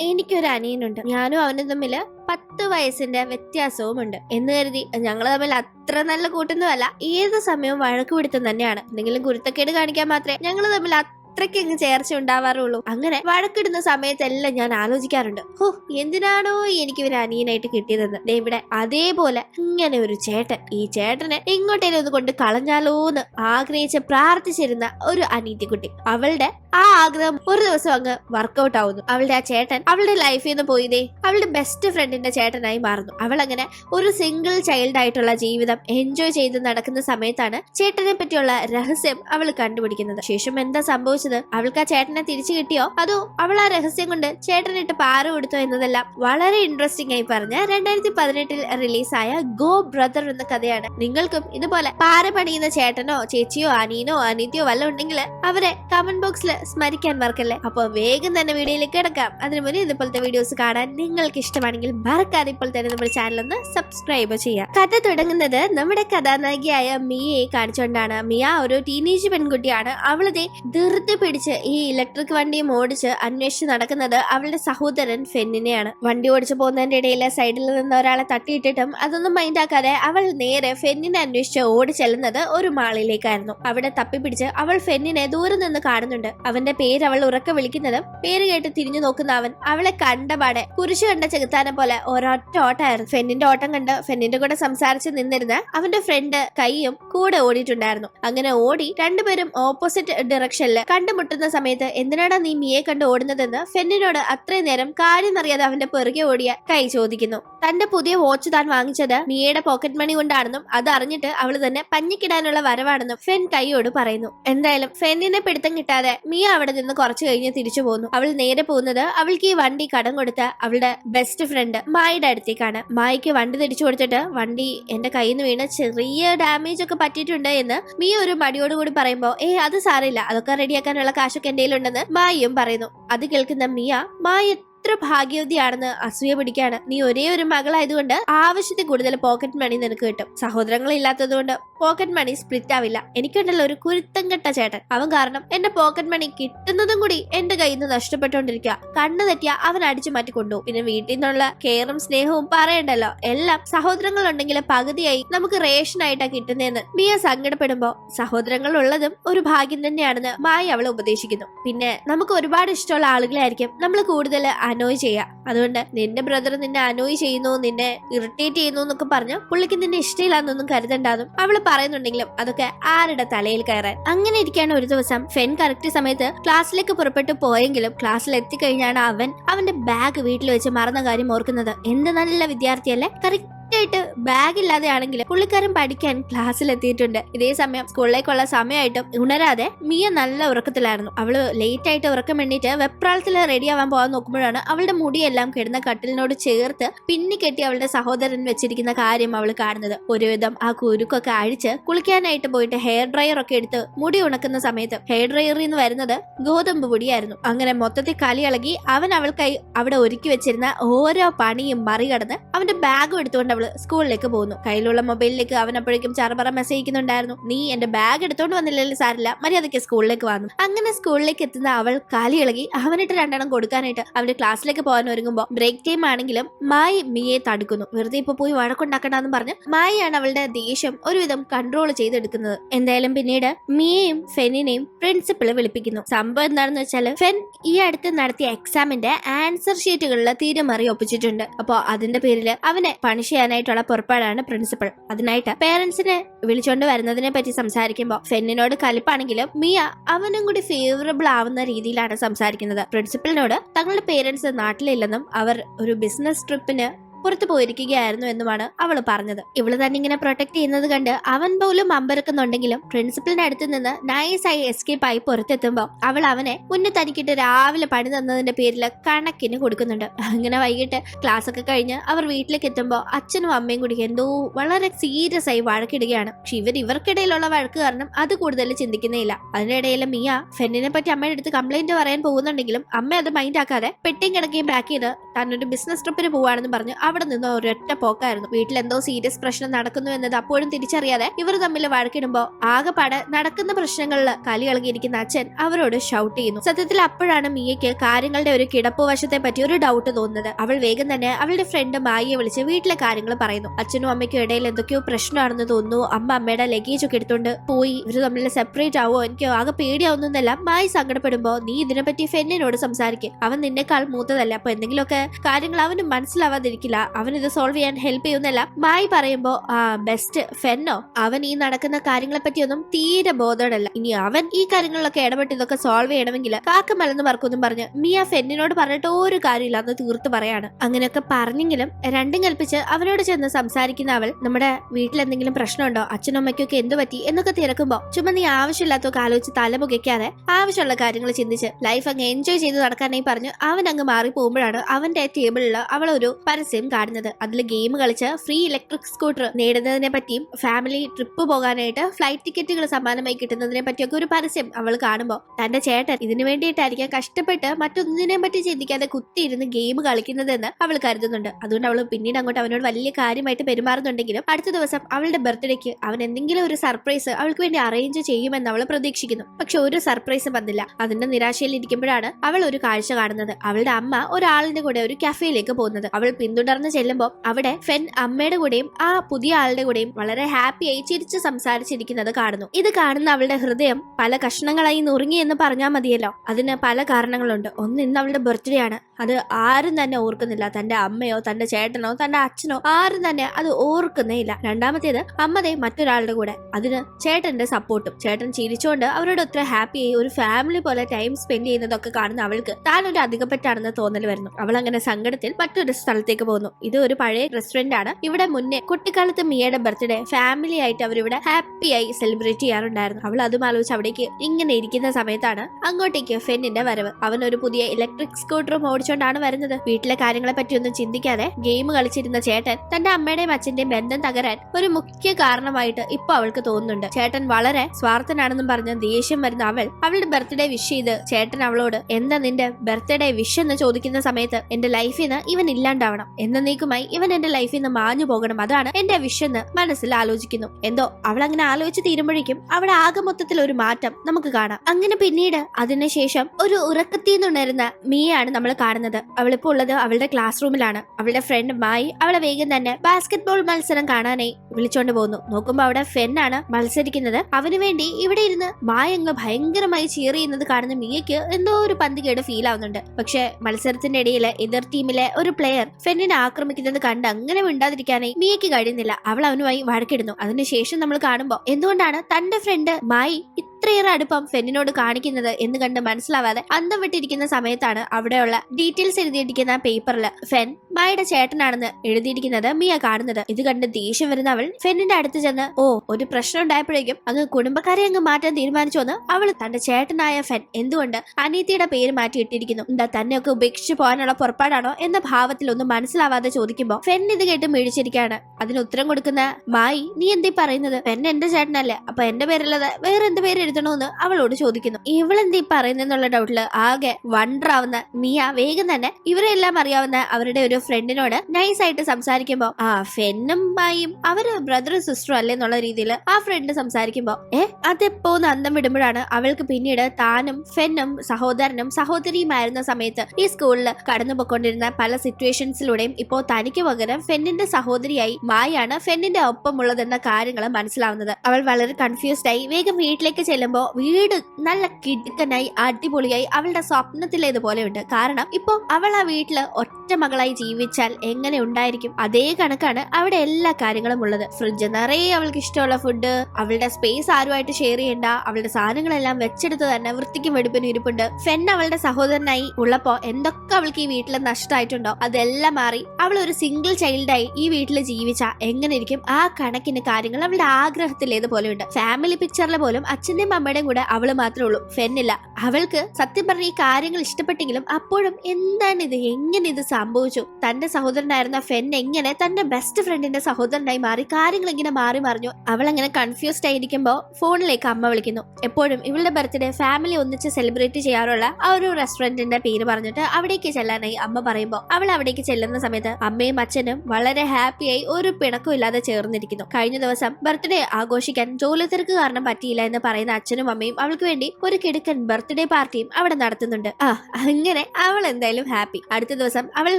എനിക്കൊരു അനിയനുണ്ട്. ഞാനും അവനും തമ്മിൽ പത്ത് വയസ്സിന്റെ വ്യത്യാസവും ഉണ്ട് എന്ന് കരുതി ഞങ്ങൾ തമ്മിൽ അത്ര നല്ല കൂട്ടൊന്നുമല്ല. ഏത് സമയവും വഴക്ക് പിടുത്തം തന്നെയാണ്. എന്തെങ്കിലും ഗുരുത്തക്കേട് കാണിക്കാൻ മാത്രമേ ഞങ്ങൾ തമ്മിൽ അത്രയ്ക്ക് അങ്ങ് ചേർച്ച ഉണ്ടാവാറുള്ളൂ. അങ്ങനെ വഴക്കിടുന്ന സമയത്തെല്ലാം ഞാൻ ആലോചിക്കാറുണ്ട്. ഹോ എന്തിനാണോ എനിക്ക് ഒരു അനിയനായിട്ട് കിട്ടിയതെന്ന്. ഇവിടെ അതേപോലെ ഇങ്ങനെ ഒരു ചേട്ടൻ. ഈ ചേട്ടനെ എങ്ങോട്ടേലും ഒന്ന് കൊണ്ട് കളഞ്ഞാലോന്ന് ആഗ്രഹിച്ച് പ്രാർത്ഥിച്ചിരുന്ന ഒരു അനീതിക്കുട്ടി അവളുടെ ആ ആഗ്രഹം ഒരു ദിവസം അങ്ങ് വർക്കൗട്ട് ആവുന്നു. അവളുടെ ആ ചേട്ടൻ അവളുടെ ലൈഫിൽ നിന്ന് പോയതേ അവളുടെ ബെസ്റ്റ് ഫ്രണ്ടിന്റെ ചേട്ടനായി മാറുന്നു. അവൾ അങ്ങനെ ഒരു സിംഗിൾ ചൈൽഡ് ആയിട്ടുള്ള ജീവിതം എൻജോയ് ചെയ്ത് നടക്കുന്ന സമയത്താണ് ചേട്ടനെ പറ്റിയുള്ള രഹസ്യം അവൾ കണ്ടുപിടിക്കുന്നത്. ശേഷം എന്താ സംഭവിച്ചത്? അവൾക്ക് ആ ചേട്ടനെ തിരിച്ചു കിട്ടിയോ? അതോ അവൾ ആ രഹസ്യം കൊണ്ട് ചേട്ടനിട്ട് പാറു കൊടുത്തോ എന്നതെല്ലാം വളരെ ഇൻട്രസ്റ്റിംഗ് ആയി പറഞ്ഞ രണ്ടായിരത്തി പതിനെട്ടിൽ റിലീസായ ഗോ ബ്രദർ എന്ന കഥയാണ്. നിങ്ങൾക്കും ഇതുപോലെ പാറ പണിയുന്ന ചേട്ടനോ ചേച്ചിയോ അനീനോ അനീതിയോ വല്ല ഉണ്ടെങ്കിൽ അവരെ കമന്റ് ബോക്സിൽ സ്മരിക്കാൻ മറക്കല്ലേ. അപ്പോൾ വേഗം തന്നെ വീഡിയോയിലേക്ക് കിടക്കാം. അതിനു മുന്നേ ഇതുപോലത്തെ വീഡിയോസ് കാണാൻ നിങ്ങൾക്ക് ഇഷ്ടമാണെങ്കിൽ മറക്കാതെ ഇപ്പോൾ തന്നെ നമ്മുടെ ചാനൽ ഒന്ന് സബ്സ്ക്രൈബ് ചെയ്യാം കഥ തുടങ്ങുന്നത് നമ്മുടെ കഥാനായികയായ മിയയെ കാണിച്ചുകൊണ്ടാണ്. മിയ ഒരു ടീനേജ് പെൺകുട്ടിയാണ്. അവളതെ ധൃതി പിടിച്ച് ഈ ഇലക്ട്രിക് വണ്ടിയും ഓടിച്ച് അന്വേഷിച്ച് നടക്കുന്നത് അവളുടെ സഹോദരൻ ഫെന്നിനെയാണ്. വണ്ടി ഓടിച്ചു പോകുന്നതിന്റെ ഇടയിൽ സൈഡിൽ നിന്ന് ഒരാളെ തട്ടിയിട്ടിട്ടും അതൊന്നും മൈൻഡാക്കാതെ അവൾ നേരെ ഫെന്നിനെ അന്വേഷിച്ച് ഓടി ചെല്ലുന്നത് ഒരു മാളിലേക്കായിരുന്നു. അവിടെ തപ്പിപ്പിടിച്ച് അവൾ ഫെന്നിനെ ദൂരെ നിന്ന് കാണുന്നുണ്ട്. അവന്റെ പേര് അവൾ ഉറക്കെ വിളിക്കുന്നതും പേര് കേട്ട് തിരിഞ്ഞു നോക്കുന്ന അവൻ അവളെ കണ്ടപാടെ കുരിശു കണ്ട ചെകുത്താനെ പോലെ ഒരൊറ്റ ഓട്ടമായിരുന്നു. ഫെന്നിന്റെ ഓട്ടം കണ്ട് ഫെന്നിന്റെ കൂടെ സംസാരിച്ച് നിന്നിരുന്ന അവന്റെ ഫ്രണ്ട് കൈയും കൂടെ ഓടിയിട്ടുണ്ടായിരുന്നു. അങ്ങനെ ഓടി രണ്ടുപേരും ഓപ്പോസിറ്റ് ഡയറക്ഷനിൽ കണ്ടുമുട്ടുന്ന സമയത്ത് എന്തിനാടാ നീ മിയെ കണ്ട് ഓടുന്നതെന്ന് ഫെന്നിനോട് അത്രയും നേരം കാര്യം അറിയാതെ അവന്റെ പെറുകെ ഓടിയ കൈ ചോദിക്കുന്നു. തന്റെ പുതിയ വാച്ച് താൻ വാങ്ങിച്ചത് മിയയുടെ പോക്കറ്റ് മണി കൊണ്ടാണെന്നും അത് അറിഞ്ഞിട്ട് അവൾ തന്നെ പഞ്ഞിക്കിടാനുള്ള വരവാണെന്നും ഫെൻ കൈയോട് പറയുന്നു. എന്തായാലും ഫെന്നിനെ പിടുത്തം കിട്ടാതെ മിയ അവിടെ നിന്ന് കുറച്ചു കഴിഞ്ഞ് തിരിച്ചു പോകുന്നു അവൾ നേരെ പോകുന്നത് അവൾക്ക് ഈ വണ്ടി കടം കൊടുത്ത അവളുടെ ബെസ്റ്റ് ഫ്രണ്ട് മായയുടെ അടുത്തേക്കാണ്. മായയ്ക്ക് വണ്ടി തിരിച്ചു കൊടുത്തിട്ട് വണ്ടി എന്റെ കയ്യിൽ നിന്ന് വീണ് ചെറിയ ഡാമേജ് ഒക്കെ പറ്റിയിട്ടുണ്ട് എന്ന് മിയ ഒരു മടിയോടുകൂടി പറയുമ്പോ ഏ അത് സാറില്ല അതൊക്കെ റെഡിയാക്കാനുള്ള കാശൊക്കെ എന്റെ ഉണ്ടെന്ന് മായയും പറയുന്നു. അത് കേൾക്കുന്ന മിയ മായ എത്ര ഭാഗ്യവതിയാണെന്ന് അസൂയ പിടിക്കാണ് നീ ഒരേ ഒരു മകളായതുകൊണ്ട് ആവശ്യത്തിൽ കൂടുതൽ പോക്കറ്റ് മണി നിനക്ക് കിട്ടും. സഹോദരങ്ങൾ ഇല്ലാത്തതുകൊണ്ട് പോക്കറ്റ് മണി സ്പ്ലിറ്റ് ആവില്ല. എനിക്കുണ്ടല്ലോ ഒരു കുരുത്തം കെട്ട ചേട്ടൻ. അവൻ കാരണം എന്റെ പോക്കറ്റ് മണി കിട്ടുന്നതും കൂടി എന്റെ കയ്യിൽ നിന്ന് നഷ്ടപ്പെട്ടുകൊണ്ടിരിക്കുക. കണ്ണു തെറ്റിയ അവൻ അടിച്ചു മാറ്റി കൊണ്ടുപോകും പിന്നെ വീട്ടിൽ നിന്നുള്ള കെയറും സ്നേഹവും പറയണ്ടല്ലോ. എല്ലാം സഹോദരങ്ങൾ ഉണ്ടെങ്കിൽ പകുതിയായി നമുക്ക് റേഷൻ ആയിട്ടാ കിട്ടുന്നതെന്ന് മിയ സങ്കടപ്പെടുമ്പോ സഹോദരങ്ങൾ ഉള്ളതും ഒരു ഭാഗ്യം തന്നെയാണെന്ന് മായ അവളെ ഉപദേശിക്കുന്നു. പിന്നെ നമുക്ക് ഒരുപാട് ഇഷ്ടമുള്ള ആളുകളായിരിക്കും നമ്മൾ കൂടുതൽ അനോയ് ചെയ്യുക അതുകൊണ്ട് നിന്റെ ബ്രദർ നിന്നെ അനോയ് ചെയ്യുന്നു നിന്നെ ഇറിറ്റേറ്റ് ചെയ്യുന്നു എന്നൊക്കെ പറഞ്ഞ് പുള്ളിക്ക് നിന്നെ ഇഷ്ടമില്ലാന്നൊന്നും കരുതണ്ടാന്നും അവൾ പറയുന്നുണ്ടെങ്കിലും അതൊക്കെ ആരുടെ തലയിൽ കയറാൻ. അങ്ങനെ ഇരിക്കുകയാണ് ഒരു ദിവസം ഫെൻ കറക്റ്റ് സമയത്ത് ക്ലാസ്സിലേക്ക് പുറപ്പെട്ടു പോയെങ്കിലും ക്ലാസ്സിൽ എത്തിക്കഴിഞ്ഞാണ് അവൻ അവന്റെ ബാഗ് വീട്ടിൽ വെച്ച് മറന്ന കാര്യം ഓർക്കുന്നത്. എന്ത് നല്ല വിദ്യാർത്ഥിയല്ലേ? കറക്റ്റ് ആയിട്ട് ബാഗ് ഇല്ലാതെ ആണെങ്കിൽ പുള്ളിക്കാരൻ പഠിക്കാൻ ക്ലാസ്സിൽ എത്തിയിട്ടുണ്ട്. ഇതേ സമയം സ്കൂളിലേക്കുള്ള സമയമായിട്ടും ഉണരാതെ മിയ നല്ല ഉറക്കത്തിലായിരുന്നു. അവൾ ലേറ്റ് ആയിട്ട് ഉറക്കം വേണ്ടിയിട്ട് വെപ്രാളത്തിൽ റെഡി ആവാൻ പോകാൻ നോക്കുമ്പോഴാണ് അവളുടെ മുടിയെല്ലാം കിടന്ന കട്ടിലിനോട് ചേർത്ത് പിന്നി കെട്ടി അവളുടെ സഹോദരൻ വെച്ചിരിക്കുന്ന കാര്യം അവൾ കാണുന്നത്. ഒരുവിധം ആ കുരുക്കൊക്കെ അഴിച്ച് കുളിക്കാനായിട്ട് പോയിട്ട് ഹെയർ ഡ്രയർ ഒക്കെ എടുത്ത് മുടി ഉണക്കുന്ന സമയത്ത് ഹെയർ ഡ്രയറിൽ നിന്ന് വരുന്നത് ഗോതമ്പ് പൊടിയായിരുന്നു. അങ്ങനെ മൊത്തത്തിൽ കളിയിളകി അവൻ അവൾക്കായി അവിടെ ഒരുക്കി വെച്ചിരുന്ന ഓരോ പണിയും മറികടന്ന് അവന്റെ ബാഗും എടുത്തുകൊണ്ട് അവൾ സ്കൂളിലേക്ക് പോകുന്നു. കയ്യിലുള്ള മൊബൈലിലേക്ക് അവൻ അപ്പോഴേക്കും ചറപറ മെസ്സേജ് അയക്കുന്നുണ്ടായിരുന്നു നീ എന്റെ ബാഗ് എടുത്തോണ്ട് വന്നില്ലല്ലോ സാരില്ല. മര്യാദയ്ക്ക് സ്കൂളിലേക്ക് വന്നു അങ്ങനെ സ്കൂളിലേക്ക് എത്തുന്ന അവൾ കാലി ഇളകി അവനിട്ട് രണ്ടെണ്ണം കൊടുക്കാനായിട്ട് അവന്റെ ക്ലാസ്സിലേക്ക് പോകാൻ ഒരുങ്ങുമ്പോൾ ബ്രേക്ക് ടൈം ആണെങ്കിലും മായി മിയെ തടുക്കുന്നു. വെറുതെ ഇപ്പൊ പോയി വഴക്കുണ്ടാക്കണ്ടെന്ന് പറഞ്ഞ് മായിയാണ് അവളുടെ ദേഷ്യം ഒരുവിധം കൺട്രോൾ ചെയ്തെടുക്കുന്നത്. എന്തായാലും പിന്നീട് മിയയും ഫെനിനെയും പ്രിൻസിപ്പിൾ വിളിപ്പിക്കുന്നു. സംഭവം എന്താണെന്ന് വെച്ചാൽ ഫെൻ ഈ അടുത്ത് നടത്തിയ എക്സാമിന്റെ ആൻസർ ഷീറ്റുകളിൽ തീരുമാറി ഒപ്പിച്ചിട്ടുണ്ട് അപ്പോ അതിന്റെ പേരിൽ അവനെ പണിഷ് ചെയ്യാനായിട്ടുള്ള പുറപ്പാടാണ് പ്രിൻസിപ്പൾ അതിനായിട്ട് പേരൻസിനെ വിളിച്ചോണ്ട് വരുന്നതിനെ പറ്റി സംസാരിക്കുമ്പോൾ ഫെന്നിനോട് കലിപ്പാണെങ്കിലും മിയ അവനും കൂടി ഫേവറബിൾ ആവുന്ന രീതിയിലാണ് സംസാരിക്കുന്നത്. പ്രിൻസിപ്പലിനോട് തങ്ങളുടെ പേരൻസ് നാട്ടിലില്ലെന്നും അവർ ഒരു ബിസിനസ് ട്രിപ്പിന് പുറത്തു പോയിരിക്കുകയായിരുന്നു എന്നുമാണ് അവൾ പറഞ്ഞത്. ഇവൾ തന്നെ ഇങ്ങനെ പ്രൊട്ടക്ട് ചെയ്യുന്നത് കണ്ട് അവൻ പോലും അമ്പരക്കുന്നുണ്ടെങ്കിലും പ്രിൻസിപ്പലിന്റെ അടുത്ത് നിന്ന് നൈസായി എസ്കേപ്പ് ആയി പുറത്തെത്തുമ്പോൾ അവൾ അവനെ മുന്നേ തനിക്കിട്ട് രാവിലെ പണി തന്നതിന്റെ പേരിൽ കണക്കിന് കൊടുക്കുന്നുണ്ട്. അങ്ങനെ വൈകിട്ട് ക്ലാസ് ഒക്കെ കഴിഞ്ഞ് അവർ വീട്ടിലേക്ക് എത്തുമ്പോൾ അച്ഛനും അമ്മയും കൂടി എന്തോ വളരെ സീരിയസ് ആയി വഴക്കിടുകയാണ്. പക്ഷെ ഇവർ ഇവർക്കിടയിലുള്ള വഴക്ക് കാരണം അത് കൂടുതൽ ചിന്തിക്കുന്നേയില്ല. അതിനിടയിൽ മിയ ഫെന്നിനെ പറ്റി അമ്മയുടെ അടുത്ത് കംപ്ലൈന്റ് പറയാൻ പോകുന്നുണ്ടെങ്കിലും അമ്മ അത് മൈൻഡ് ആക്കാതെ പെട്ടിയും കിടക്കുകയും ബാക്കി ചെയ്ത് താനൊരു ബിസിനസ് ട്രിപ്പിന് പോവാണെന്ന് പറഞ്ഞ് അവിടെ നിന്ന് ഒരൊറ്റ പോക്കായിരുന്നു. വീട്ടിൽ എന്തോ സീരിയസ് പ്രശ്നം നടക്കുന്നു എന്നത് അപ്പോഴും തിരിച്ചറിയാതെ ഇവർ തമ്മിൽ വഴക്കിടുമ്പോ ആകെപ്പാടെ നടക്കുന്ന പ്രശ്നങ്ങളിൽ കലി ഇളകിയിരിക്കുന്ന അച്ഛൻ അവരോട് ഷൗട്ട് ചെയ്യുന്നു. സത്യത്തിൽ അപ്പോഴാണ് മിയയ്ക്ക് കാര്യങ്ങളുടെ ഒരു കിടപ്പ് വശത്തെ പറ്റി ഒരു ഡൗട്ട് തോന്നുന്നത്. അവൾ വേഗം തന്നെ അവളുടെ ഫ്രണ്ട് മായിയെ വിളിച്ച് വീട്ടിലെ കാര്യങ്ങൾ പറയുന്നു. അച്ഛനും അമ്മയ്ക്കും ഇടയിൽ എന്തൊക്കെയോ പ്രശ്നമാണെന്ന് തോന്നുന്നു. അമ്മ അമ്മയുടെ ലഗേജ് ഒക്കെ എടുത്തോണ്ട് പോയി. ഇവർ തമ്മിൽ സെപ്പറേറ്റ് ആവോ? എനിക്ക് ആകെ പേടിയാവുന്നല്ല മായി സങ്കടപ്പെടുമ്പോ നീ ഇതിനെപ്പറ്റി ഫെന്നിനോട് സംസാരിക്കും. അവൻ നിന്നെക്കാൾ മൂത്തതല്ല? അപ്പൊ എന്തെങ്കിലുമൊക്കെ കാര്യങ്ങൾ അവന് മനസ്സിലാവാതിരിക്കില്ല. അവൻ ഇത് സോൾവ് ചെയ്യാൻ ഹെൽപ്പ് ചെയ്യുന്നല്ല. മായി പറയുമ്പോ ആ ബെസ്റ്റ് ഫെന്നോ അവൻ ഈ നടക്കുന്ന കാര്യങ്ങളെ പറ്റിയൊന്നും തീരെ ബോധമല്ല ഇനി അവൻ ഈ കാര്യങ്ങളിലൊക്കെ ഇടപെട്ട് ഇതൊക്കെ സോൾവ് ചെയ്യണമെങ്കിൽ കാക്ക മലന്ന് പറക്കൊന്നും പറഞ്ഞ് മിയ ഫെന്നിനോട് പറഞ്ഞിട്ട് ഒരു കാര്യമില്ല എന്ന് തീർത്ത് പറയാണ്. അങ്ങനെയൊക്കെ പറഞ്ഞെങ്കിലും രണ്ടും കൽപ്പിച്ച് അവനോട് ചെന്ന് സംസാരിക്കുന്ന അവൾ നമ്മുടെ വീട്ടിൽ എന്തെങ്കിലും പ്രശ്നമുണ്ടോ? അച്ഛനും അമ്മയ്ക്കൊക്കെ എന്തു പറ്റി? എന്നൊക്കെ തിരക്കുമ്പോ ചുമ്മാ നീ ആവശ്യമില്ലാത്തൊക്കെ ആലോചിച്ച് തല പുകയ്ക്കാതെ ആവശ്യമുള്ള കാര്യങ്ങൾ ചിന്തിച്ച് ലൈഫ് അങ്ങ് എൻജോയ് ചെയ്ത് നടക്കാനായി പറഞ്ഞു അവൻ അങ്ങ് മാറി പോകുമ്പോഴാണ് അവന്റെ ടേബിളിൽ അവൾ ഒരു പരസ്യം കാണുന്നത്. അതിൽ ഗെയിം കളിച്ച് ഫ്രീ ഇലക്ട്രിക് സ്കൂട്ടർ നേടുന്നതിനെ പറ്റിയും ഫാമിലി ട്രിപ്പ് പോകാനായിട്ട് ഫ്ലൈറ്റ് ടിക്കറ്റുകൾ സമ്മാനമായി കിട്ടുന്നതിനെ പറ്റിയൊക്കെ ഒരു പരസ്യം അവൾ കാണുമ്പോൾ. തന്റെ ചേട്ടൻ ഇതിനു വേണ്ടിയിട്ടായിരിക്കാം കഷ്ടപ്പെട്ട് മറ്റൊന്നിനെ പറ്റി ചിന്തിക്കാതെ കുത്തിയിരുന്ന് ഗെയിം കളിക്കുന്നതെന്ന് അവൾ കരുതുന്നുണ്ട്. അതുകൊണ്ട് അവൾ പിന്നീട് അങ്ങോട്ട് അവനോട് വലിയ കാര്യമായിട്ട് പെരുമാറുന്നുണ്ടെങ്കിലും അടുത്ത ദിവസം അവളുടെ ബർത്ത്ഡേക്ക് അവൻ എന്തെങ്കിലും ഒരു സർപ്രൈസ് അവൾക്ക് വേണ്ടി അറേഞ്ച് ചെയ്യുമെന്ന് അവൾ പ്രതീക്ഷിക്കുന്നു. പക്ഷെ ഒരു സർപ്രൈസ് വന്നില്ല. അതിന്റെ നിരാശയിൽ ഇരിക്കുമ്പോഴാണ് അവൾ ഒരു കാഴ്ച കാണുന്നത്. അവളുടെ അമ്മ ഒരാളിന്റെ കൂടെ ഒരു കഫേയിലേക്ക് പോകുന്നത്. അവൾ പിന്തുടർന്ന് ചെല്ലുമ്പോൾ അവിടെ ഫെൻ അമ്മയുടെ കൂടെയും ആ പുതിയ ആളുടെ കൂടെയും വളരെ ഹാപ്പി ആയി ചിരിച്ച് സംസാരിച്ചിരിക്കുന്നത് കാണുന്നു. ഇത് കാണുന്ന അവളുടെ ഹൃദയം പല കഷ്ണങ്ങളായി നുറുങ്ങി എന്ന് പറഞ്ഞാൽ മതിയല്ലോ. അതിന് പല കാരണങ്ങളുണ്ട്. ഒന്ന് ഇന്ന് അവളുടെ ബർത്ത്ഡേ ആണ്. അത് ആരും തന്നെ ഓർക്കുന്നില്ല. തന്റെ അമ്മയോ തന്റെ ചേട്ടനോ തന്റെ അച്ഛനോ ആരും തന്നെ അത് ഓർക്കുന്നേ ഇല്ല. രണ്ടാമത്തേത് അമ്മതേ മറ്റൊരാളുടെ കൂടെ. അതിന് ചേട്ടന്റെ സപ്പോർട്ടും ചേട്ടൻ ചിരിച്ചുകൊണ്ട് അവരോട് ഒത്ര ഹാപ്പിയായി ഒരു ഫാമിലി പോലെ ടൈം സ്പെൻഡ് ചെയ്യുന്നതൊക്കെ കാണുന്ന അവൾക്ക് താൻ ഒരു അധികപ്പറ്റാണെന്ന് തോന്നൽ വരുന്നു. അവൾ അങ്ങനെ സങ്കടത്തിൽ മറ്റൊരു സ്ഥലത്തേക്ക് പോകുന്നു. ഇത് ഒരു പഴയ റെസ്റ്റോറന്റ് ആണ്. ഇവിടെ മുന്നേ കുട്ടിക്കാലത്ത് മിയയുടെ ബർത്ത്ഡേ ഫാമിലി ആയിട്ട് അവരിവിടെ ഹാപ്പിയായി സെലിബ്രേറ്റ് ചെയ്യാറുണ്ടായിരുന്നു. അവൾ അതും ആലോചിച്ച് അവിടേക്ക് ഇങ്ങനെ ഇരിക്കുന്ന സമയത്താണ് അങ്ങോട്ടേക്ക് ഫെന്നിന്റെ വരവ്. അവൻ ഒരു പുതിയ ഇലക്ട്രിക് സ്കൂട്ടറും ഓടിച്ചുകൊണ്ടാണ് വരുന്നത്. വീട്ടിലെ കാര്യങ്ങളെ പറ്റിയൊന്നും ചിന്തിക്കാതെ ഗെയിം കളിച്ചിരുന്ന ചേട്ടൻ തന്റെ അമ്മയുടെയും അച്ഛന്റെയും ബന്ധം തകരാൻ ഒരു മുഖ്യ കാരണമായിട്ട് ഇപ്പൊ അവൾക്ക് തോന്നുന്നുണ്ട്. ചേട്ടൻ വളരെ സ്വാർത്ഥനാണെന്നും പറഞ്ഞ് ദേഷ്യം വരുന്ന അവൾ അവളുടെ ബർത്ത്ഡേ വിഷ് ചെയ്ത് ചേട്ടൻ അവളോട് എന്താ നിന്റെ ബർത്ത്ഡേ വിഷ് എന്ന് ചോദിക്കുന്ന സമയത്ത് എന്റെ ലൈഫിൽ നിന്ന് ഇവൻ ഇല്ലാണ്ടാവണം. എന്നേക്കുമായി ഇവൻ എന്റെ ലൈഫിൽ നിന്ന് മാഞ്ഞു പോകണം. അതാണ് എന്റെ വിഷ് എന്ന് മനസ്സിൽ ആലോചിക്കുന്നു. എന്തോ അവൾ അങ്ങനെ ആലോചിച്ച് തീരുമ്പോഴേക്കും അവിടെ ആകെ മൊത്തത്തിൽ ഒരു മാറ്റം നമുക്ക് കാണാം. അങ്ങനെ പിന്നീട് അതിനുശേഷം ഒരു ഉറക്കത്തിൽ നിന്നുണരുന്ന മീയാണ് നമ്മൾ കാണുന്നത്. അവളിപ്പോ ഉള്ളത് അവളുടെ ക്ലാസ് റൂമിലാണ് അവളുടെ ഫ്രണ്ട് മായി അവളെ വേഗം തന്നെ ബാസ്കറ്റ് ബോൾ മത്സരം കാണാനായി വിളിച്ചോണ്ട് പോകുന്നു നോക്കുമ്പോ അവിടെ ഫെന്നാണ് മത്സരിക്കുന്നത്. അവന് വേണ്ടി ഇവിടെ ഇരുന്ന് മായ അങ്ങ് ഭയങ്കരമായി ചീർ ചെയ്യുന്നത് കാണുന്ന മിയയ്ക്ക് എന്തോ ഒരു പന്തികേട് ഫീൽ ആവുന്നുണ്ട്. പക്ഷെ മത്സരത്തിന്റെ ഇടയിൽ എതിർ ടീമിലെ ഒരു പ്ലെയർ ഫെന്നിനെ ആക്രമിക്കുന്നത് കണ്ട് അങ്ങനെ മിണ്ടാതിരിക്കാനായി മിയയ്ക്ക് കഴിയുന്നില്ല. അവൾ അവനുമായി വഴക്കിടുന്നു. അതിനുശേഷം നമ്മൾ കാണുമ്പോൾ എന്തുകൊണ്ടാണ് തന്റെ ഫ്രണ്ട് മായി ഇത്രയേറെ അടുപ്പം ഫെന്നിനോട് കാണിക്കുന്നത് എന്ന് കണ്ട് മനസ്സിലാവാതെ അന്തം വിട്ടിരിക്കുന്ന സമയത്താണ് അവിടെയുള്ള ഡീറ്റെയിൽസ് എഴുതിയിരിക്കുന്ന പേപ്പറിൽ ഫെൻ മായുടെ ചേട്ടനാണെന്ന് എഴുതിയിരിക്കുന്നത് മിയ കാണുന്നത്. ഇത് കണ്ട് ദേഷ്യം വരുന്ന അവൾ ഫെന്നിന്റെ അടുത്ത് ചെന്ന് ഓ ഒരു പ്രശ്നം ഉണ്ടായപ്പോഴേക്കും അങ്ങ് കുടുംബക്കാരെ അങ്ങ് മാറ്റാൻ തീരുമാനിച്ചു എന്ന് അവൾ തന്റെ ചേട്ടനായ ഫെൻ എന്തുകൊണ്ട് അനീതിയുടെ പേര് മാറ്റി ഇട്ടിരിക്കുന്നു എന്താ തന്നെയൊക്കെ ഉപേക്ഷിച്ചു പോകാനുള്ള പുറപ്പാടാണോ എന്ന ഭാവത്തിൽ ഒന്നും മനസ്സിലാവാതെ ചോദിക്കുമ്പോൾ ഫെൻ ഇത് കേട്ട് മേടിച്ചിരിക്കുകയാണ് അതിന് ഉത്തരം കൊടുക്കുന്ന മായി നീ എന്തീ പറയുന്നത്? ഫെൻ എന്റെ ചേട്ടനല്ലേ അപ്പൊ എന്റെ പേരല്ലാതെ. വേറെ എന്ത് പേര് എഴുതണോന്ന് അവളോട് ചോദിക്കുന്നു. ഇവളെന്തീ പറയുന്നെന്നുള്ള ഡൗട്ടിൽ ആകെ വണ്ടർ ആവുന്ന മിയ വേഗം തന്നെ ഇവരെല്ലാം അറിയാവുന്ന അവരുടെ ഒരു ഫ്രണ്ടിനോട് നൈസ് ആയിട്ട് സംസാരിക്കുമ്പോ ആ ഫെന്നും ബായും അവർ ബ്രദറും സിസ്റ്ററും അല്ലേ എന്നുള്ള രീതിയിൽ ആ ഫ്രണ്ട് സംസാരിക്കുമ്പോ ഏ അതെപ്പോന്ന് അന്തം വിടുമ്പോഴാണ് അവൾക്ക് പിന്നീട് താനും ഫെന്നും സഹോദരനും സഹോദരിയുമായിരുന്ന സമയത്ത് ഈ സ്കൂളിൽ കടന്നു പോയിക്കൊണ്ടിരുന്ന പല സിറ്റുവേഷൻസിലൂടെയും ഇപ്പോ തനിക്ക് പകരം ഫെന്നിന്റെ സഹോദരിയായി മായാണ് ഫെന്നിന്റെ ഒപ്പമുള്ളതെന്ന കാര്യങ്ങൾ മനസ്സിലാവുന്നത്. അവൾ വളരെ കൺഫ്യൂസ്ഡ് ആയി വേഗം വീട്ടിലേക്ക് ചെല്ലുമ്പോ വീട് നല്ല കിടുക്കനായി അടിപൊളിയായി അവളുടെ സ്വപ്നത്തിലേതുപോലെ ഉണ്ട് കാരണം ഇപ്പൊ അവൾ ആ വീട്ടിൽ ഒറ്റ മകളായി ജീവിച്ചാൽ എങ്ങനെ ഉണ്ടായിരിക്കും? അതേ കണക്കാണ് അവിടെ എല്ലാ കാര്യങ്ങളും ഉള്ളത്. ഫ്രിഡ്ജ് നിറയെ അവൾക്ക് ഇഷ്ടമുള്ള ഫുഡ് അവളുടെ സ്പേസ് ആരുമായിട്ട് ഷെയർ ചെയ്യണ്ട അവളുടെ സാധനങ്ങളെല്ലാം വെച്ചെടുത്ത് തന്നെ വൃത്തിക്കും വെടുപ്പിനും ഇരിപ്പുണ്ട്. ഫെൻ അവളുടെ സഹോദരനായി ഉള്ളപ്പോ എന്തൊക്കെ അവൾക്ക് ഈ വീട്ടിൽ നഷ്ടമായിട്ടുണ്ടോ? അതെല്ലാം മാറി അവൾ ഒരു സിംഗിൾ ചൈൽഡായി ഈ വീട്ടിൽ ജീവിച്ച എങ്ങനെ ഇരിക്കും? ആ കണക്കിന് കാര്യങ്ങൾ അവളുടെ ആഗ്രഹത്തിലേതുപോലെ ഉണ്ട് ഫാമിലി പിക്ചറിൽ പോലും അച്ഛന്റെയും അച്ഛന്റെയും അമ്മയുടെയും കൂടെ അവൾ മാത്രമേ ഉള്ളൂ. ഫെന്നില്ല. അവൾക്ക് സത്യം പറഞ്ഞ ഈ കാര്യങ്ങൾ ഇഷ്ടപ്പെട്ടെങ്കിലും അപ്പോഴും എന്താണ് ഇത്? എങ്ങനെ ഇത് സംഭവിച്ചു? തന്റെ സഹോദരനായിരുന്ന ഫെൻ എങ്ങനെ തന്റെ ബെസ്റ്റ് ഫ്രണ്ടിന്റെ സഹോദരനായി മാറി കാര്യങ്ങൾ ഇങ്ങനെ മാറി മറിഞ്ഞു? അവൾ അങ്ങനെ കൺഫ്യൂസ്ഡ് ആയിരിക്കുമ്പോൾ ഫോണിലേക്ക് അമ്മ വിളിക്കുന്നു. എപ്പോഴും ഇവളുടെ ബർത്ത്ഡേ ഫാമിലി ഒന്നിച്ച് സെലിബ്രേറ്റ് ചെയ്യാറുള്ള ആ ഒരു റെസ്റ്റോറന്റിന്റെ പേര് പറഞ്ഞിട്ട് അവിടേക്ക് ചെല്ലാനായി അമ്മ പറയുമ്പോൾ അവൾ അവിടേക്ക് ചെല്ലുന്ന സമയത്ത് അമ്മയും അച്ഛനും വളരെ ഹാപ്പിയായി ഒരു പിണക്കും ഇല്ലാതെ ചേർന്നിരിക്കുന്നു. കഴിഞ്ഞ ദിവസം ബർത്ത്ഡേ ആഘോഷിക്കാൻ ജോലി തിരക്ക് കാരണം പറ്റിയില്ല എന്ന് പറയുന്ന അച്ഛനും അമ്മയും അവൾക്ക് വേണ്ടി ഒരു കിടുക്കൻ ബർത്ത്ഡേ പാർട്ടിയും അവിടെ നടത്തുന്നുണ്ട്. ആ അങ്ങനെ അവൾ എന്തായാലും ഹാപ്പി. അടുത്ത ദിവസം അവൾ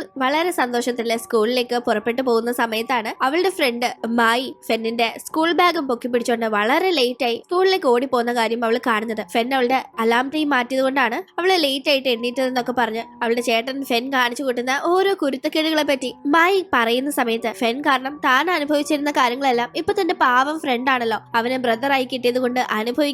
വളരെ സന്തോഷത്തിലെ സ്കൂളിലേക്ക് പുറപ്പെട്ടു പോകുന്ന സമയത്താണ് അവളുടെ ഫ്രണ്ട് മായി ഫെന്നിന്റെ സ്കൂൾ ബാഗും പൊക്കി പിടിച്ചുകൊണ്ട് വളരെ ലേറ്റ് ആയി സ്കൂളിലേക്ക് ഓടി പോകുന്ന കാര്യം അവൾ കാണുന്നത്. ഫെൻ അവളുടെ അലാം ടൈം മാറ്റിയത് കൊണ്ടാണ് അവൾ ലേറ്റ് ആയിട്ട് എണ്ണീറ്റതെന്നൊക്കെ പറഞ്ഞ് അവളുടെ ചേട്ടൻ ഫെൻ കാണിച്ചു കൂട്ടുന്ന ഓരോ കുരുത്തക്കേടുകളെ പറ്റി മായി പറയുന്ന സമയത്ത് ഫെൻ കാരണം താൻ അനുഭവിച്ചിരുന്ന കാര്യങ്ങളെല്ലാം ഇപ്പൊ തന്റെ പാവം ഫ്രണ്ട് ആണല്ലോ. അവനെ ബ്രദറായി കിട്ടിയത് കൊണ്ട്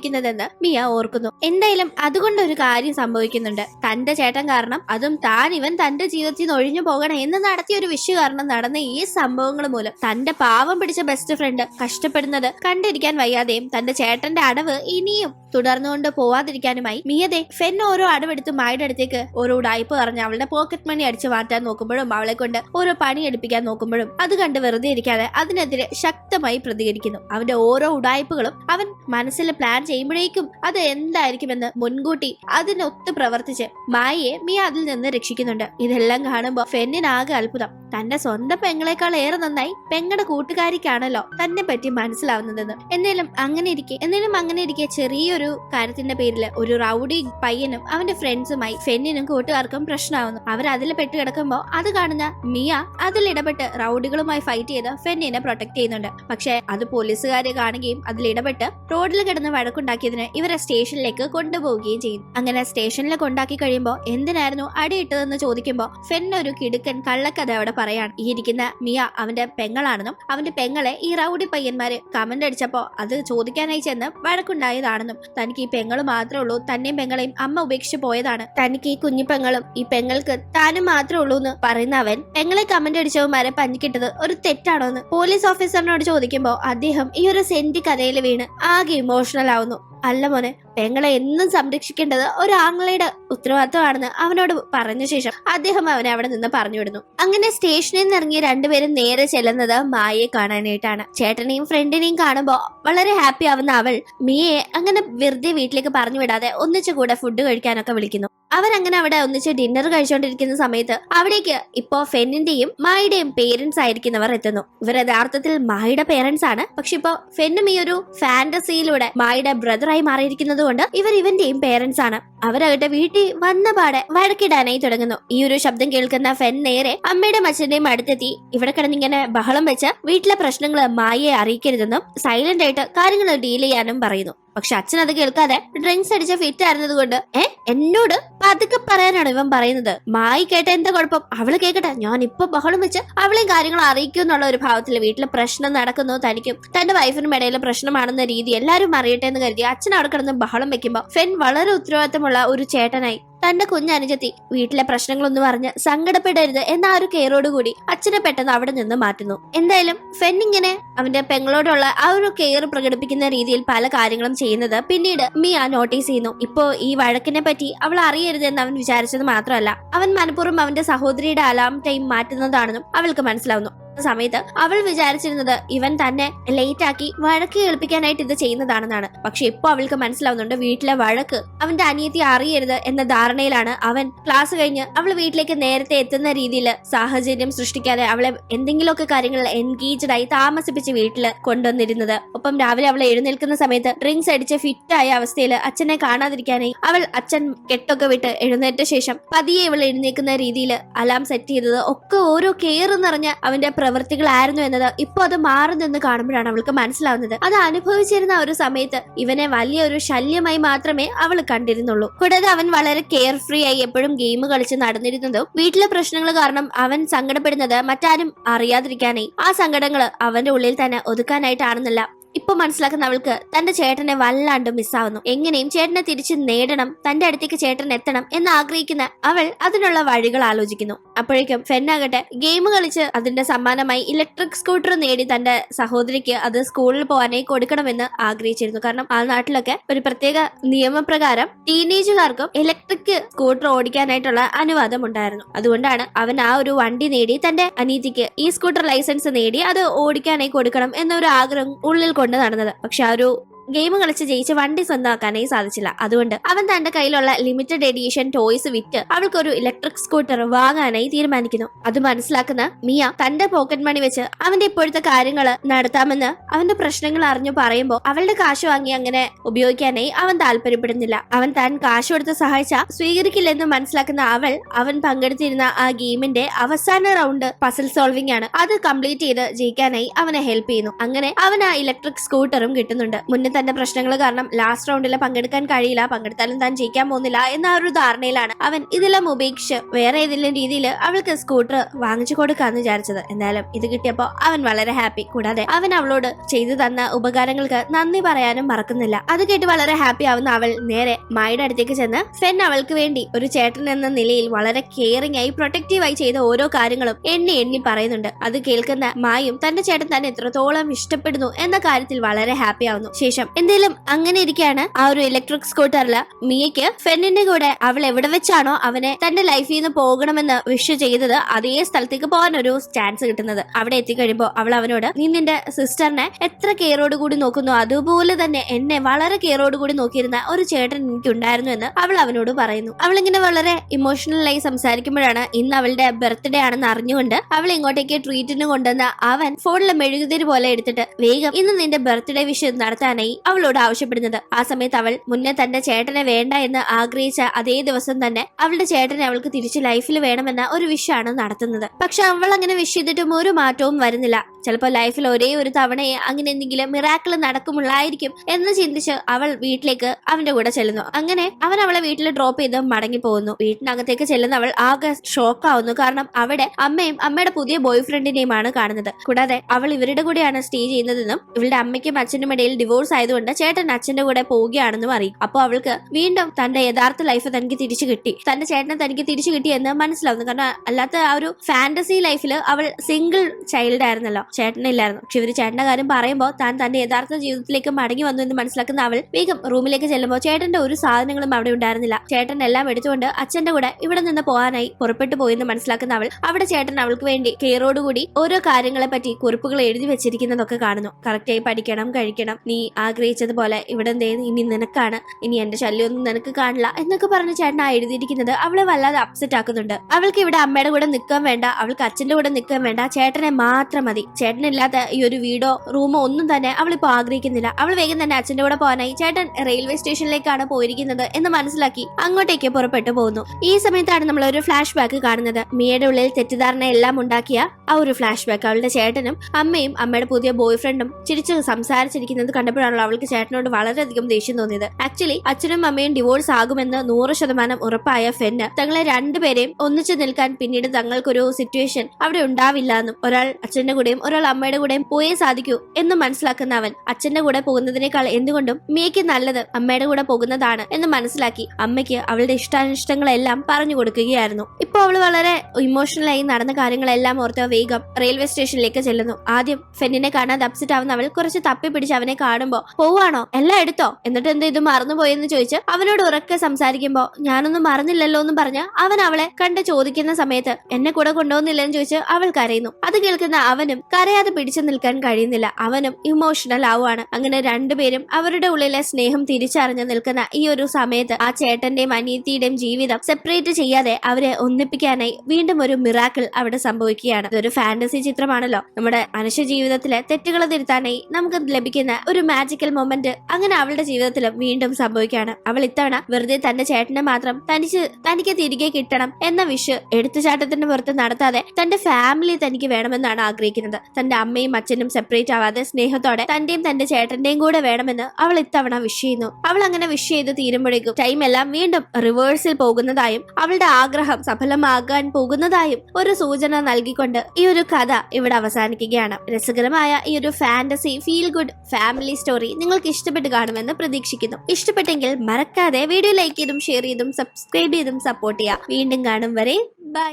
അനുഭവിക്കുന്നതെന്ന് മിയ ഓർക്കുന്നു. എന്തായാലും അതുകൊണ്ട് ഒരു കാര്യം സംഭവിക്കുന്നുണ്ട്. തന്റെ ചേട്ടൻ കാരണം അതും താൻ ഇവൻ തന്റെ ജീവിതത്തിൽ നിന്ന് ഒഴിഞ്ഞു പോകണം എന്ന് നടത്തിയ ഒരു വിഷു കാരണം നടന്ന ഈ സംഭവങ്ങൾ മൂലം തന്റെ പാവം പിടിച്ച ബെസ്റ്റ് ഫ്രണ്ട് കഷ്ടപ്പെടുന്നത് കണ്ടിരിക്കാൻ വയ്യാതെയും തന്റെ ചേട്ടന്റെ അടവ് ഇനിയും തുടർന്നുകൊണ്ട് പോവാതിരിക്കാനുമായി മിയതെ ഫെൻ ഓരോ അടവെടുത്ത് മായുടെ അടുത്തേക്ക് ഓരോ ഉടായ്പ പറഞ്ഞ് അവളുടെ പോക്കറ്റ് മണി അടിച്ച് മാറ്റാൻ നോക്കുമ്പോഴും അവളെ കൊണ്ട് ഓരോ പണി എടുപ്പിക്കാൻ നോക്കുമ്പോഴും അത് കണ്ട് വെറുതെ ഇരിക്കാതെ അതിനെതിരെ ശക്തമായി പ്രതികരിക്കുന്നു. അവന്റെ ഓരോ ഉടായ്പകളും അവൻ മനസ്സിൽ പ്ലാൻ ചെയ്യുമ്പോഴേക്കും അത് എന്തായിരിക്കുമെന്ന് മുൻകൂട്ടി അതിനൊത്ത് പ്രവർത്തിച്ച് മായയെ മിയ അതിൽ നിന്ന് രക്ഷിക്കുന്നുണ്ട്. ഇതെല്ലാം കാണുമ്പോൾ ഫെന്നിനാകെ അത്ഭുതം. തന്റെ സ്വന്തം പെങ്ങളെക്കാൾ ഏറെ നന്നായി പെങ്ങളുടെ കൂട്ടുകാരിക്കാണല്ലോ തന്നെ പറ്റി മനസ്സിലാവുന്നതെന്ന്. എന്നാലും അങ്ങനെ ഇരിക്കെ എന്നാലും അങ്ങനെ ഇരിക്കെ ചെറിയൊരു കാര്യത്തിന്റെ പേരിൽ ഒരു റൗഡി പയ്യനും അവന്റെ ഫ്രണ്ട്സുമായി ഫെന്നിനും കൂട്ടുകാർക്കും പ്രശ്നമാവുന്നു അവർ അതിൽ പെട്ട് കിടക്കുമ്പോൾ അത് കാണുന്ന മിയ അതിൽ ഇടപെട്ട് റൗഡികളുമായി ഫൈറ്റ് ചെയ്ത് ഫെന്നിനെ പ്രൊട്ടക്ട് ചെയ്യുന്നുണ്ട്. പക്ഷെ അത് പോലീസുകാരെ കാണുകയും അതിൽ ഇടപെട്ട് റോഡിൽ കിടന്ന് വഴക്കുണ്ടാക്കിയതിന് ഇവരെ സ്റ്റേഷനിലേക്ക് കൊണ്ടുപോവുകയും ചെയ്യും. അങ്ങനെ സ്റ്റേഷനിൽ കൊണ്ടാക്കി കഴിയുമ്പോൾ എന്തിനായിരുന്നു അടിയിട്ടതെന്ന് ചോദിക്കുമ്പോൾ ഫെൻ ഒരു കിടുക്കൻ കള്ളക്കഥ അവിടെ പറയാണ്. ഈ ഇരിക്കുന്ന മിയ അവന്റെ പെങ്ങളാണെന്നും അവന്റെ പെങ്ങളെ ഈ റൗഡി പയ്യന്മാര് കമന്റ് അടിച്ചപ്പോ അത് ചോദിക്കാനായി ചെന്ന് വഴക്കുണ്ടായതാണെന്നും തനിക്ക് ഈ പെങ്ങൾ മാത്രമേ ഉള്ളൂ തന്നെയും പെങ്ങളെയും അമ്മ ഉപേക്ഷിച്ച് പോയതാണ്. തനിക്ക് ഈ കുഞ്ഞു പെങ്ങളും ഈ പെങ്ങൾക്ക് താനും മാത്രമേ ഉള്ളൂ എന്ന് പറയുന്ന അവൻ പെങ്ങളെ കമന്റ് അടിച്ചവന്മാരെ പഞ്ഞിക്കിട്ടത് ഒരു തെറ്റാണോ എന്ന് പോലീസ് ഓഫീസറിനോട് ചോദിക്കുമ്പോൾ അദ്ദേഹം ഈ ഒരു സെന്റ് കഥയിൽ വീണ് ആകെ ഇമോഷണൽ ആവുന്നു. അല്ല മോനെ പെങ്ങളെ എന്നും സംരക്ഷിക്കേണ്ടത് ഒരു ആംഗ്ലയുടെ ഉത്തരവാദിത്തമാണെന്ന് അവനോട് പറഞ്ഞ ശേഷം അദ്ദേഹം അവനെ അവിടെ നിന്ന് പറഞ്ഞു വിടുന്നു അങ്ങനെ സ്റ്റേഷനിൽ നിന്ന് ഇറങ്ങിയ രണ്ടുപേരും നേരെ ചെല്ലുന്നത് മായയെ കാണാനായിട്ടാണ്. ചേട്ടനെയും ഫ്രണ്ടിനെയും കാണുമ്പോൾ വളരെ ഹാപ്പി ആവുന്ന അവൾ മിയയെ അങ്ങനെ വെറുതെ വീട്ടിലേക്ക് പറഞ്ഞു വിടാതെ ഒന്നിച്ചു കൂടെ ഫുഡ് കഴിക്കാനൊക്കെ വിളിക്കുന്നു. അവരങ്ങനെ അവിടെ ഒന്നിച്ച് ഡിന്നർ കഴിച്ചുകൊണ്ടിരിക്കുന്ന സമയത്ത് അവിടേക്ക് ഇപ്പോ ഫെന്നിന്റെയും മായുടെയും പേരൻസ് ആയിരിക്കുന്നവർ എത്തുന്നു. ഇവർ യഥാർത്ഥത്തിൽ മായുടെ പേരൻസ് ആണ്. പക്ഷെ ഇപ്പോ ഫെന്നും ഈ ഒരു ഫാന്റസിയിലൂടെ മായുടെ ബ്രദറായി മാറിയിരിക്കുന്നത് കൊണ്ട് ഇവർ ഇവന്റെയും പേരൻസ് ആണ്. അവരവരുടെ വീട്ടിൽ വന്ന പാടെ വഴക്കിടാനായി തുടങ്ങുന്നു. ഈ ഒരു ശബ്ദം കേൾക്കുന്ന ഫെൻ നേരെ അമ്മയുടെ അച്ഛന്റെയും അടുത്തെത്തി. ഇവിടെ കിടന്നിങ്ങനെ ബഹളം വെച്ച് വീട്ടിലെ പ്രശ്നങ്ങൾ മായയെ അറിയിക്കരുതെന്നും സൈലന്റ് ആയിട്ട് കാര്യങ്ങൾ ഡീൽ ചെയ്യാനും പറയുന്നു. പക്ഷെ അച്ഛൻ അത് കേൾക്കാതെ ഡ്രിങ്ക്സ് അടിച്ച ഫിറ്റ് ആയിരുന്നത് കൊണ്ട് ഏ എന്നോട് പതുക്കെ പറയാനാണ് ഇവൻ പറയുന്നത്. മായി കേട്ട എന്താ കുഴപ്പം? അവൾ കേക്കട്ടെ. ഞാൻ ഇപ്പൊ ബഹളം വെച്ച് അവളെയും കാര്യങ്ങൾ അറിയിക്കും എന്നുള്ള ഒരു ഭാവത്തിൽ വീട്ടിലെ പ്രശ്നം നടക്കുന്നു. തനിക്കും തന്റെ വൈഫിനും ഇടയിലെ പ്രശ്നമാണെന്ന രീതി എല്ലാവരും അറിയട്ടെ എന്ന് കരുതി അച്ഛൻ അവിടെ കിടന്ന് ബഹളം വെക്കുമ്പോൾ ഫെൻ വളരെ ഉത്തരവാദിത്തമുള്ള ഒരു ചേട്ടനായി തന്റെ കുഞ്ഞനുജത്തി വീട്ടിലെ പ്രശ്നങ്ങളൊന്നും പറഞ്ഞ് സങ്കടപ്പെടരുത് എന്ന ആ ഒരു കെയറോട് കൂടി അച്ഛനെ പെട്ടെന്ന് അവിടെ നിന്ന് മാറ്റുന്നു. എന്തായാലും ഫെൻ ഇങ്ങനെ അവന്റെ പെങ്ങളോടുള്ള ആ ഒരു കെയർ പ്രകടിപ്പിക്കുന്ന രീതിയിൽ പല കാര്യങ്ങളും ചെയ്യുന്നത് പിന്നീട് മിയ നോട്ടീസ് ചെയ്യുന്നു. ഇപ്പോ ഈ വഴക്കിനെ പറ്റി അവൾ അറിയരുത് എന്ന് അവൻ വിചാരിച്ചത് മാത്രമല്ല അവൻ മനഃപൂർവം അവന്റെ സഹോദരിയുടെ അലാം ടൈം മാറ്റുന്നതാണെന്നും അവൾക്ക് മനസ്സിലാവുന്നു. സമയത്ത് അവൾ വിചാരിച്ചിരുന്നത് ഇവൻ തന്നെ ലേറ്റ് ആക്കി വഴക്ക് കേൾപ്പിക്കാനായിട്ട് ഇത് ചെയ്യുന്നതാണെന്നാണ്. പക്ഷെ ഇപ്പൊ അവൾക്ക് മനസ്സിലാവുന്നുണ്ട് വീട്ടിലെ വഴക്ക് അവന്റെ അനിയത്തി അറിയരുത് എന്ന ധാരണയിലാണ് അവൻ. ക്ലാസ് കഴിഞ്ഞ് അവൾ വീട്ടിലേക്ക് നേരത്തെ എത്തുന്ന രീതിയിൽ സാഹചര്യം സൃഷ്ടിക്കാതെ അവളെ എന്തെങ്കിലുമൊക്കെ കാര്യങ്ങളിൽ എൻഗേജ്ഡ് ആയി താമസിപ്പിച്ച് വീട്ടിൽ കൊണ്ടുവന്നിരുന്നത്. ഒപ്പം രാവിലെ അവൾ എഴുന്നേൽക്കുന്ന സമയത്ത് ഡ്രിങ്ക്സ് അടിച്ച് ഫിറ്റ് ആയ അവസ്ഥയിൽ അച്ഛനെ കാണാതിരിക്കാനായി അവൾ അച്ഛൻ കെട്ടൊക്കെ വിട്ട് എഴുന്നേറ്റ ശേഷം പതിയെ ഇവൾ എഴുന്നേൽക്കുന്ന രീതിയിൽ അലാം സെറ്റ് ചെയ്തത് ഒക്കെ ഓരോ കെയർ നിറഞ്ഞ അവന്റെ പ്രവൃത്തികളായിരുന്നു എന്നത് ഇപ്പൊ അത് മാറുന്നെന്ന് കാണുമ്പോഴാണ് അവൾക്ക് മനസ്സിലാവുന്നത്. അത് അനുഭവിച്ചിരുന്ന ഒരു സമയത്ത് ഇവനെ വലിയൊരു ശല്യമായി മാത്രമേ അവൾ കണ്ടിരുന്നുള്ളൂ. കൂടാതെ അവൻ വളരെ കെയർ ഫ്രീ ആയി എപ്പോഴും ഗെയിം കളിച്ച് നടന്നിരുന്നതും വീട്ടിലെ പ്രശ്നങ്ങൾ കാരണം അവൻ സങ്കടപ്പെടുന്നത് മറ്റാരും അറിയാതിരിക്കാനായി. ആ സങ്കടങ്ങൾ അവന്റെ ഉള്ളിൽ തന്നെ ഒതുക്കാനായിട്ടാണെന്നല്ല ഇപ്പൊ മനസ്സിലാക്കുന്ന അവൾക്ക് തന്റെ ചേട്ടനെ വല്ലാണ്ട് മിസ്സാവുന്നു എങ്ങനെയും ചേട്ടനെ തിരിച്ച് നേടണം തന്റെ അടുത്തേക്ക് ചേട്ടൻ എത്തണം എന്ന് ആഗ്രഹിക്കുന്ന അവൾ അതിനുള്ള വഴികൾ ആലോചിക്കുന്നു. അപ്പോഴേക്കും ഫെന്നാകട്ടെ ഗെയിം കളിച്ച് അതിന്റെ സമ്മാനമായി ഇലക്ട്രിക് സ്കൂട്ടർ നേടി തന്റെ സഹോദരിക്ക് അത് സ്കൂളിൽ പോകാനായി കൊടുക്കണമെന്ന് ആഗ്രഹിച്ചിരുന്നു. കാരണം ആ നാട്ടിലൊക്കെ ഒരു പ്രത്യേക നിയമപ്രകാരം ടീനേജുകാർക്കും ഇലക്ട്രിക് സ്കൂട്ടർ ഓടിക്കാനായിട്ടുള്ള അനുവാദം ഉണ്ടായിരുന്നു അതുകൊണ്ടാണ് അവൻ ആ ഒരു വണ്ടി നേടി തന്റെ അനീതിക്ക് ഈ സ്കൂട്ടർ ലൈസൻസ് നേടി അത് ഓടിക്കാനായി കൊടുക്കണം എന്നൊരു ആഗ്രഹം ഉള്ളിൽ കൊണ്ട് നടന്നത്. പക്ഷെ ആ ഒരു ഗെയിം കളിച്ച് ജയിച്ച് വണ്ടി സ്വന്തമാക്കാനായി സാധിച്ചില്ല. അതുകൊണ്ട് അവൻ തന്റെ കയ്യിലുള്ള ലിമിറ്റഡ് എഡിഷൻ ടോയ്സ് വിറ്റ് അവൾക്കൊരു ഇലക്ട്രിക് സ്കൂട്ടർ വാങ്ങാനായി തീരുമാനിക്കുന്നു. അത് മനസ്സിലാക്കുന്ന മിയ തന്റെ പോക്കറ്റ് മണി വെച്ച് അവന്റെ ഇപ്പോഴത്തെ കാര്യങ്ങൾ നടത്താമെന്ന് അവന്റെ പ്രശ്നങ്ങൾ അറിഞ്ഞു പറയുമ്പോൾ അവളുടെ കാശ് വാങ്ങി അങ്ങനെ ഉപയോഗിക്കാനായി അവൻ താല്പര്യപ്പെടുന്നില്ല. അവൻ താൻ കാശ് കൊടുത്ത് സഹായിച്ച സ്വീകരിക്കില്ലെന്ന് മനസ്സിലാക്കുന്ന അവൾ അവൻ പങ്കെടുത്തിരുന്ന ആ ഗെയിമിന്റെ അവസാന റൗണ്ട് പസിൽ സോൾവിംഗ് ആണ്. അത് കംപ്ലീറ്റ് ചെയ്ത് ജയിക്കാനായി അവനെ ഹെൽപ്പ് ചെയ്യുന്നു. അങ്ങനെ അവൻ ആ ഇലക്ട്രിക് സ്കൂട്ടറും കിട്ടുന്നുണ്ട്. മുന്നേ തന്റെ പ്രശ്നങ്ങൾ കാരണം ലാസ്റ്റ് റൗണ്ടിൽ പങ്കെടുക്കാൻ കഴിയില്ല. പങ്കെടുത്താലും താൻ ജയിക്കാൻ പോകുന്നില്ല എന്ന ഒരു ധാരണയിലാണ് അവൻ ഇതെല്ലാം ഉപേക്ഷിച്ച് വേറെ ഏതെങ്കിലും രീതിയിൽ അവൾക്ക് സ്കൂട്ടർ വാങ്ങിച്ചു കൊടുക്കാന്ന് വിചാരിച്ചത്. എന്നാലും ഇത് കിട്ടിയപ്പോ അവൻ വളരെ ഹാപ്പി കൂടാതെ അവൻ അവളോട് ചെയ്തു തന്ന ഉപകാരങ്ങൾക്ക് നന്ദി പറയാനും മറക്കുന്നില്ല. അത് കേട്ട് വളരെ ഹാപ്പി ആവുന്ന അവൾ നേരെ മായുടെ അടുത്തേക്ക് ചെന്ന് ഫെൻ അവൾക്ക് വേണ്ടി ഒരു ചേട്ടൻ എന്ന നിലയിൽ വളരെ കെയറിംഗ് ആയി പ്രൊട്ടക്റ്റീവ് ആയി ചെയ്ത ഓരോ കാര്യങ്ങളും എണ്ണി എണ്ണി പറയുന്നുണ്ട്. അത് കേൾക്കുന്ന മായും തന്റെ ചേട്ടൻ തന്നെ എത്രത്തോളം ഇഷ്ടപ്പെടുന്നു എന്ന കാര്യത്തിൽ വളരെ ഹാപ്പി ആവുന്നു. ശേഷം എന്തേലും അങ്ങനെ ഇരിക്കുകയാണ് ആ ഒരു ഇലക്ട്രിക് സ്കൂട്ടറിൽ മിയയ്ക്ക് ഫെന്നിന്റെ കൂടെ അവൾ എവിടെ വെച്ചാണോ അവനെ തന്റെ ലൈഫിൽ നിന്ന് പോകണമെന്ന് വിഷ് ചെയ്തത് അതേ സ്ഥലത്തേക്ക് പോകാൻ ഒരു ചാൻസ് കിട്ടുന്നത്. അവിടെ എത്തിക്കഴിയുമ്പോൾ അവൾ അവനോട് നീ നിന്റെ സിസ്റ്ററിനെ എത്ര കെയറോട് കൂടി നോക്കുന്നു? അതുപോലെ തന്നെ എന്നെ വളരെ കെയറോട് കൂടി നോക്കിയിരുന്ന ഒരു ചേട്ടൻ എനിക്ക് ഉണ്ടായിരുന്നു എന്ന് അവൾ അവനോട് പറയുന്നു. അവൾ ഇങ്ങനെ വളരെ ഇമോഷണലായി സംസാരിക്കുമ്പോഴാണ് ഇന്ന് അവളുടെ ബർത്ത്ഡേ ആണെന്ന് അറിഞ്ഞുകൊണ്ട് അവൾ ഇങ്ങോട്ടേക്ക് ട്രീറ്റിന് കൊണ്ടുവന്ന അവൻ ഫോണിലെ മെഴുകുതിരി പോലെ എടുത്തിട്ട് വേഗം ഇന്ന് നിന്റെ ബർത്ത്ഡേ വിഷ് നടത്താനായി അവളോട് ആവശ്യപ്പെടുന്നത്. ആ സമയത്ത് അവൾ മുന്നേ തന്റെ ചേട്ടനെ വേണ്ട എന്ന് ആഗ്രഹിച്ച അതേ ദിവസം തന്നെ അവളുടെ ചേട്ടനെ അവൾക്ക് തിരിച്ച് ലൈഫിൽ വേണമെന്ന ഒരു വിഷാണ് നടത്തുന്നത്. പക്ഷെ അവൾ അങ്ങനെ വിഷ് ചെയ്തിട്ടും ഒരു മാറ്റവും വരുന്നില്ല. ചിലപ്പോൾ ലൈഫിൽ ഒരേ ഒരു തവണയെ അങ്ങനെ എന്തെങ്കിലും മിറാക്കിൾ നടക്കുമുള്ളായിരിക്കും എന്ന് ചിന്തിച്ച് അവൾ വീട്ടിലേക്ക് അവന്റെ കൂടെ ചെല്ലുന്നു. അങ്ങനെ അവൻ അവളെ വീട്ടിൽ ഡ്രോപ്പ് ചെയ്ത് മടങ്ങി പോകുന്നു വീട്ടിനകത്തേക്ക് ചെല്ലുന്ന അവൾ ആകെ ഷോക്ക് ആവുന്നു. കാരണം അവിടെ അമ്മയും അമ്മയുടെ പുതിയ ബോയ് ഫ്രണ്ടിനെയുമാണ് കാണുന്നത്. കൂടാതെ അവൾ ഇവരുടെ കൂടെയാണ് സ്റ്റേ ചെയ്യുന്നതെന്നും ഇവളുടെ അമ്മയ്ക്കും അച്ഛനും ഇടയിൽ ഡിവോഴ്സ് ആയതുകൊണ്ട് ചേട്ടൻ അച്ഛന്റെ കൂടെ പോവുകയാണെന്നും അറിയും അപ്പോൾ അവൾക്ക് വീണ്ടും തന്റെ യഥാർത്ഥ ലൈഫ് തനിക്ക് തിരിച്ചു കിട്ടി. തന്റെ ചേട്ടനെ തനിക്ക് തിരിച്ചു കിട്ടി എന്ന് മനസ്സിലാവുന്നു. കാരണം അല്ലാത്ത ആ ഒരു ഫാന്റസി ലൈഫിൽ അവൾ സിംഗിൾ ചൈൽഡ് ആയിരുന്നല്ലോ. ചേട്ടനില്ലായിരുന്നു. പക്ഷെ ഇവർ ചേട്ടന്റെ കാര്യം പറയുമ്പോൾ താൻ തന്റെ യഥാർത്ഥ ജീവിതത്തിലേക്ക് മടങ്ങി വന്നു എന്ന് മനസ്സിലാക്കുന്ന അവൾ വേഗം റൂമിലേക്ക് ചെല്ലുമ്പോൾ ചേട്ടന്റെ ഒരു സാധനങ്ങളും അവിടെ ഉണ്ടായിരുന്നില്ല. ചേട്ടൻ എല്ലാം എടുത്തുകൊണ്ട് അച്ഛന്റെ കൂടെ ഇവിടെ നിന്ന് പോകാനായി പുറപ്പെട്ടു പോയെന്ന് മനസ്സിലാക്കുന്ന അവൾ അവിടെ ചേട്ടൻ അവൾക്ക് വേണ്ടി കെയറോടുകൂടി ഓരോ കാര്യങ്ങളെ പറ്റി കുറിപ്പുകൾ എഴുതി വെച്ചിരിക്കുന്നതൊക്കെ കാണുന്നു. കറക്റ്റായി പഠിക്കണം കഴിക്കണം. നീ ആഗ്രഹിച്ചതുപോലെ ഇവിടെ എന്തേ ഇനി നിനക്കാണ്. ഇനി എന്റെ ശല്യമൊന്നും നിനക്ക് കാണില്ല എന്നൊക്കെ പറഞ്ഞ് ചേട്ടൻ എഴുതിയിരിക്കുന്നത് അവളെ വല്ലാതെ അപ്സെറ്റ് ആക്കുന്നുണ്ട്. അവൾക്ക് ഇവിടെ അമ്മയുടെ കൂടെ നിൽക്കാൻ വേണ്ട അവൾക്ക് അച്ഛന്റെ കൂടെ നിൽക്കാൻ വേണ്ട ചേട്ടനെ മാത്രം മതി. ചേട്ടനില്ലാത്ത ഈ ഒരു വീടോ റൂമോ ഒന്നും തന്നെ അവളിപ്പോ ആഗ്രഹിക്കുന്നില്ല. അവൾ വേഗം തന്നെ അച്ഛന്റെ കൂടെ പോകാനായി ചേട്ടൻ റെയിൽവേ സ്റ്റേഷനിലേക്കാണ് പോയിരിക്കുന്നത് എന്ന് മനസ്സിലാക്കി അങ്ങോട്ടേക്ക് പുറപ്പെട്ടു പോകുന്നു ഈ സമയത്താണ് നമ്മൾ ഒരു ഫ്ലാഷ് ബാക്ക് കാണുന്നത്. മിയയുടെ ഉള്ളിൽ തെറ്റിദ്ധാരണ എല്ലാം ഉണ്ടാക്കിയ ആ ഒരു ഫ്ലാഷ് ബാക്ക് അവളുടെ ചേട്ടനും അമ്മയും അമ്മയുടെ പുതിയ ബോയ് ഫ്രണ്ടും ചിരിച്ച് സംസാരിച്ചിരിക്കുന്നത് കണ്ടപ്പോഴാണല്ലോ അവൾക്ക് ചേട്ടനോട് വളരെയധികം ദേഷ്യം തോന്നിയത്. ആക്ച്വലി അച്ഛനും അമ്മയും ഡിവോഴ്സ് ആകുമെന്ന് നൂറ് ശതമാനം ഉറപ്പായ ഫെന്ന് തങ്ങളെ രണ്ടുപേരെയും ഒന്നിച്ചു നിൽക്കാൻ പിന്നീട് തങ്ങൾക്കൊരു സിറ്റുവേഷൻ അവിടെ ഉണ്ടാവില്ല എന്നും ഒരാൾ അച്ഛന്റെ കൂടെയും ഒരാൾ അമ്മയുടെ കൂടെയും പോയേ സാധിക്കൂ എന്ന് മനസ്സിലാക്കുന്ന അവൻ അച്ഛന്റെ കൂടെ പോകുന്നതിനേക്കാൾ എന്തുകൊണ്ടും മിയയ്ക്ക് നല്ലത് അമ്മയുടെ കൂടെ പോകുന്നതാണ് എന്ന് മനസ്സിലാക്കി അമ്മയ്ക്ക് അവളുടെ ഇഷ്ടാനിഷ്ടങ്ങളെല്ലാം പറഞ്ഞു കൊടുക്കുകയായിരുന്നു. ഇപ്പൊ അവൾ വളരെ ഇമോഷണലായി നടന്ന കാര്യങ്ങളെല്ലാം ഓർത്ത് വേഗം റെയിൽവേ സ്റ്റേഷനിലേക്ക് ചെല്ലുന്നു. ആദ്യം ഫെന്നിനെ കാണാതെ അപ്സെറ്റ് ആവുന്ന അവൾ കുറച്ച് തപ്പി പിടിച്ച് അവനെ കാണുമ്പോ പോവാണോ? എല്ലാം എടുത്തോ? എന്നിട്ട് എന്താ ഇത് മറന്നുപോയെന്ന് ചോദിച്ച് അവനോട് ഉറക്കെ സംസാരിക്കുമ്പോ ഞാനൊന്നും മറന്നില്ലല്ലോ എന്ന് പറഞ്ഞ് അവൻ അവളെ കണ്ട് ചോദിക്കുന്ന സമയത്ത് എന്നെ കൂടെ കൊണ്ടുപോകുന്നില്ലെന്ന് ചോദിച്ച് അവൾ കരയുന്നു. അത് കേൾക്കുന്ന അവനും കരയാതെ പിടിച്ചു നിൽക്കാൻ കഴിയുന്നില്ല. അവനും ഇമോഷണൽ ആവുകയാണ് അങ്ങനെ രണ്ടുപേരും അവരുടെ ഉള്ളിലെ സ്നേഹം തിരിച്ചറിഞ്ഞു നിൽക്കുന്ന ഈ ഒരു സമയത്ത് ആ ചേട്ടന്റെയും അനിയത്തിയുടെയും ജീവിതം സെപ്പറേറ്റ് ചെയ്യാതെ അവരെ ഒന്നിപ്പിക്കാനായി വീണ്ടും ഒരു മിറാക്കിൾ അവിടെ സംഭവിക്കുകയാണ്. ഇതൊരു ഫാന്റസി ചിത്രമാണല്ലോ. നമ്മുടെ മനുഷ്യ ജീവിതത്തിലെ തെറ്റുകൾ തിരുത്താനായി നമുക്ക് ലഭിക്കുന്ന ഒരു മാജിക് മാജിക്കൽ മൊമെന്റ് അങ്ങനെ അവളുടെ ജീവിതത്തിലും വീണ്ടും സംഭവിക്കുകയാണ്. അവൾ ഇത്തവണ വെറുതെ തന്റെ ചേട്ടനെ മാത്രം തനിച്ച് തനിക്ക് തിരികെ കിട്ടണം എന്ന വിഷ് എടുത്തുചാട്ടത്തിന്റെ പുറത്ത് നടത്താതെ തന്റെ ഫാമിലി തനിക്ക് വേണമെന്നാണ് ആഗ്രഹിക്കുന്നത്. തന്റെ അമ്മയും അച്ഛനും സെപ്പറേറ്റ് ആവാതെ സ്നേഹത്തോടെ തന്റെയും തന്റെ ചേട്ടന്റെയും കൂടെ വേണമെന്ന് അവൾ ഇത്തവണ വിഷ് ചെയ്യുന്നു. അവൾ അങ്ങനെ വിഷ് ചെയ്ത് തീരുമ്പോഴേക്കും ടൈം എല്ലാം വീണ്ടും റിവേഴ്സിൽ പോകുന്നതായും അവളുടെ ആഗ്രഹം സഫലമാകാൻ പോകുന്നതായും ഒരു സൂചന നൽകിക്കൊണ്ട് ഈ ഒരു കഥ ഇവിടെ അവസാനിക്കുകയാണ്. രസകരമായ ഈ ഒരു fantasy feel good family story നിങ്ങൾക്ക് ഇഷ്ടപ്പെട്ട് കാണുമെന്ന് പ്രതീക്ഷിക്കുന്നു. ഇഷ്ടപ്പെട്ടെങ്കിൽ മറക്കാതെ വീഡിയോ ലൈക്ക് ചെയ്തും ഷെയർ ചെയ്തും സബ്സ്ക്രൈബ് ചെയ്തും സപ്പോർട്ട് ചെയ്യുക. വീണ്ടും കാണും വരെ. ബൈ